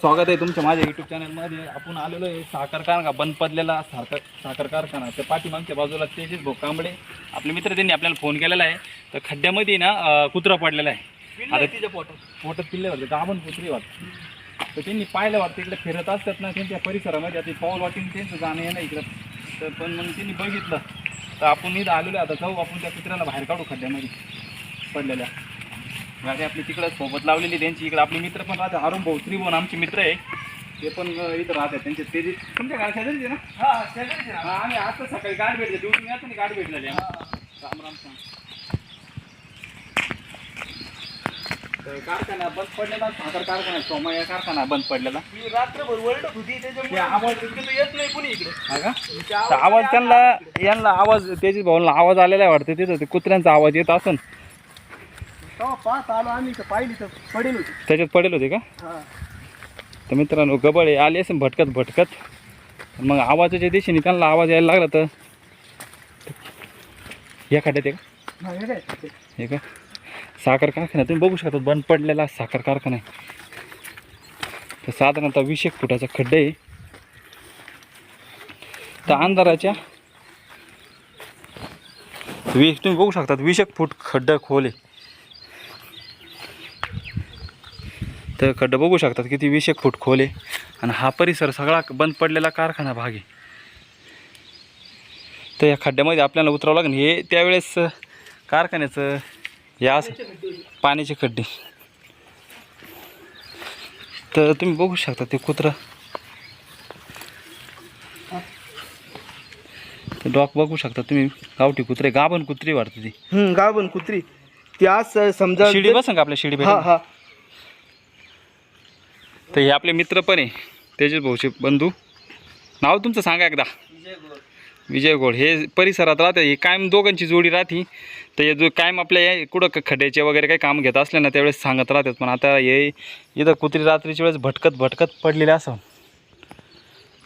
स्वागत आहे तुमच्या माझ्या युट्यूब चॅनलमध्ये आपण आलेलो आहे साखर कारखाना बंद पडलेला साखर साखर कारखाना. त्या पाठीमागच्या बाजूला तेजस भाऊ कांबळे. आपले मित्र त्यांनी आपल्याला फोन केलेला आहे. तर खड्ड्यामध्ये ना अं, कुत्रा पडलेला आहे. आता तिच्या पोटात. पोटात पिल्ले होते गाभण कुत्री वाटत. तर त्यांनी पाहिलं वाटतं इकडे फिरत असतात ना त्यांच्या परिसरामध्ये. आता पाऊल वाटेल त्यांचं जाणं येणं इकडं. तर पण मग त्यांनी बघितलं. तर आपण इथं आलेलो आहे. आता जाऊ आपण त्या कुत्र्याला बाहेर काढू खड्ड्यामध्ये पडलेल्या. गाडी आपली तिकडं सोबत लावलेली त्यांची. इकडे आपले मित्र पण राहते अरुण भाऊ त्रिभुवन आमचे मित्र आहे. ते पण इथं राहतात. त्यांचे ते जे- तुमच्या गाडी शेजारीच आहे ना? हा आम्ही आता सकाळी गाडी भेटले. ड्युटी आता गाडी भेटलेली. राम राम सांग. कारखाना बंद पडलेला. साखर कारखाना सोमया कारखाना बंद पडलेला. रात्रभर वरडत होती. त्याच्यामुळे आवाज येत नाही कुणी इकडे. हा त्यांना यांना आवाज त्याची भाऊला आवाज आलेला आहे वाटतं. तिथं ते कुत्र्यांचा आवाज येत असन. तेव्हा पाहत आलो आम्ही तर पाहिली तर पडेल होती. त्याच्यात पडेल होते का? हा. तर मित्रांनो गबळ आले असेल भटकत भटकत. मग आवाजाच्या दिशेने त्यांना आवाज यायला लागला तर? या खड्ड्यात आहे का? हा, हे काय? हे का साखर कारखाना तुम्ही बघू शकता बंद पडलेला साखर कारखाना आहे. तर साधारणतः वीस एक फुटाचा खड्डा आहे. तर अंधाराच्या वीस तुम्ही बघू शकता वीस एक फूट खड्डा खोल आहे. तर खड्डा बघू शकतात किती वीस एक फूट खोल आहे. आणि हा परिसर सगळा बंद पडलेला कारखाना भाग आहे. तर या खड्ड्यामध्ये आपल्याला उतरावं लागेल. हे त्यावेळेस कारखान्याचं हे असं पाण्याचे खड्डे. तर तुम्ही बघू शकता ते कुत्रा. ते डॉग बघू शकता तुम्ही. गावठी कुत्रे गाभण कुत्री वाटते ती. गाभण कुत्री. ती आज समजा शिडी बसन का आपल्या शिडी हा हा. तर हे आपले मित्र पण आहे. तेजस भाऊचे बंधू. नाव तुमचं सांगा एकदा. विजय गोड. हे परिसरात राहते. ही कायम दोघांची जोडी राहते. तर हे जो कायम आपल्या कुठं खड्याचे वगैरे काही काम घेत असले ना त्यावेळेस सांगत राहतात. पण आता हे इथं कुत्री रात्रीच्या वेळेस भटकत भटकत पडलेले असं.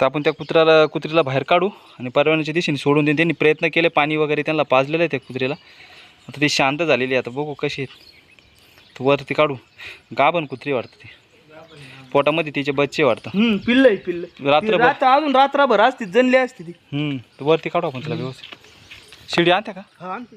तर आपण त्या कुत्र्याला कुत्रीला बाहेर काढू आणि परवान्याच्या दिशेने सोडून देईन त्यांनी प्रयत्न केले. पाणी वगैरे त्यांना पाजलेलं आहे त्या कुत्रीला आता ती शांत झालेली आहे. आता बघू कशी आहेत तर वरती काढू. गाभण कुत्री वाटतं ती. पोटामध्ये तिचे बच्चे वाटतं हम्म पिल्ल आहे पिल्ल रात्रभर. रात्र अजून रात्रभर असती जनली असती ती. हम्म तर वरती काढू आपण तिला व्यवस्थित. शिडी आणते का? हा आणते.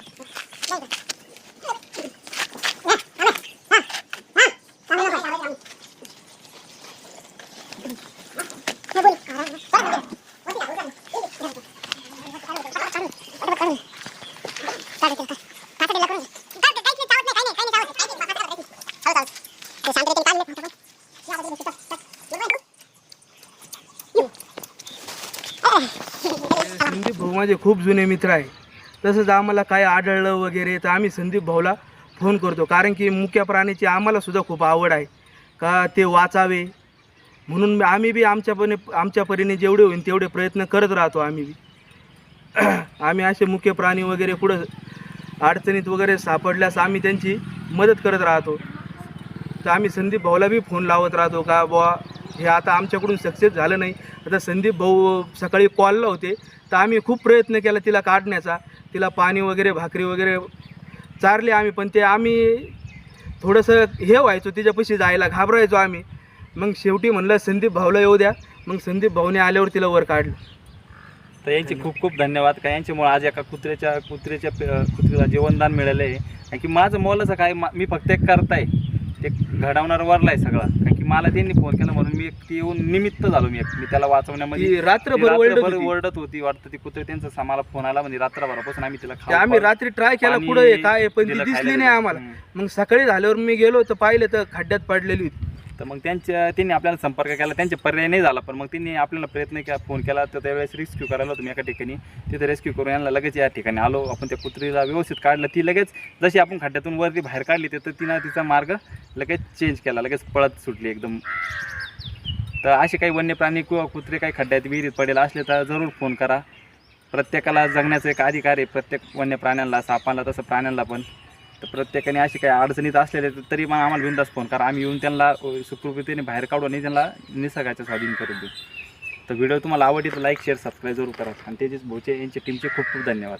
संदीप भाऊ माझे खूप जुने मित्र आहे. तसंच आम्हाला काय आढळलं वगैरे तर आम्ही संदीप भाऊला फोन करतो. कारण की मुक्या प्राण्याची आम्हाला सुद्धा खूप आवड आहे. का ते वाचावे. म्हणून आम्ही बी आमच्यापणे आमच्या परीने जेवढे होईल तेवढे प्रयत्न करत राहतो आम्ही बी. आम्ही असे मुख्य प्राणी वगैरे कुठं अडचणीत वगैरे सापडल्यास आम्ही त्यांची मदत करत राहतो. तर आम्ही संदीप भाऊला बी फोन लावत राहतो का बुवा हे आता आमच्याकडून सक्सेस झालं नाही. आता संदीप भाऊ सकाळी कॉलला होते. तर आम्ही खूप प्रयत्न केला तिला काढण्याचा. तिला पाणी वगैरे भाकरी वगैरे चारले आम्ही. पण ते आम्ही थोडंसं हे व्हायचो तिच्यापाशी जायला घाबरायचो आम्ही. मग शेवटी म्हणलं संदीप भाऊला येऊ द्या. मग संदीप भाऊने आल्यावर तिला वर काढलं. तर यांचे खूप खूप धन्यवाद. का यांच्यामुळे आज एका कुत्र्याच्या कुत्र्याच्या प- कुत्र्याला जीवनदान मिळालं आहे कारण की माझं मोलाचं काय मा- मी फक्त एक करताय. ते घडवणार वरलाय सगळा. कारण मला त्यांनी फोन केला म्हणून मी एक ती येऊन निमित्त झालो मी एक मी त्याला वाचवण्यामध्ये ती ती रात्रभर ओरडत होती. ओरडत होती वाटतं ती कुत्रे त्यांचा सा- मला फोन आला म्हणजे रात्रभरापासून आम्ही तिला ते खाऊ आम्ही रात्री ट्राय केला पाणी पुढे काय आहे, पण ती दिलं दिसली खायला नाही. आम्हाला हम्म. मग सकाळी झाल्यावर मी गेलो तर पाहिलं तर खड्ड्यात पडलेली होती तर मग त्यांच्या त्यांनी आपल्याला संपर्क केला त्यांच्या पर्याय नाही झाला पण मग त्यांनी आपल्याला प्रयत्न केला फोन केला तर त्यावेळेस रेस्क्यू करायला तुम्ही एका ठिकाणी. तिथे रेस्क्यू करून यांना लगेच या ठिकाणी आलो. आपण त्या कुत्रीला व्यवस्थित काढलं. ती लगेच जशी आपण खड्ड्यातून वरती बाहेर काढली तर तिनं तिचा मार्ग लगेच चेंज केला लगेच पळत सुटली एकदम. तर असे काही वन्य प्राणी किंवा कुत्रे काही खड्ड्यात विहिरीत पडेल असले तर जरूर फोन करा. प्रत्येकाला जगण्याचा एक अधिकार आहे प्रत्येक वन्य प्राण्यांना सापांना तसं प्राण्यांना पण. तर प्रत्येकाने अशी काही अडचणीत असलेले तरी मग आम्हाला बिंदास फोन करा. आम्ही येऊन त्यांना अ, सुखरूपतेने बाहेर काढू आणि त्यांना निसर्गाच्या स्वाधीन करून देऊ. तर व्हिडिओ तुम्हाला आवडली तर लाईक शेअर सबस्क्राईब जरूर करा. आणि तेजेस भोचे यांच्या टीमचे खूप खूप धन्यवाद.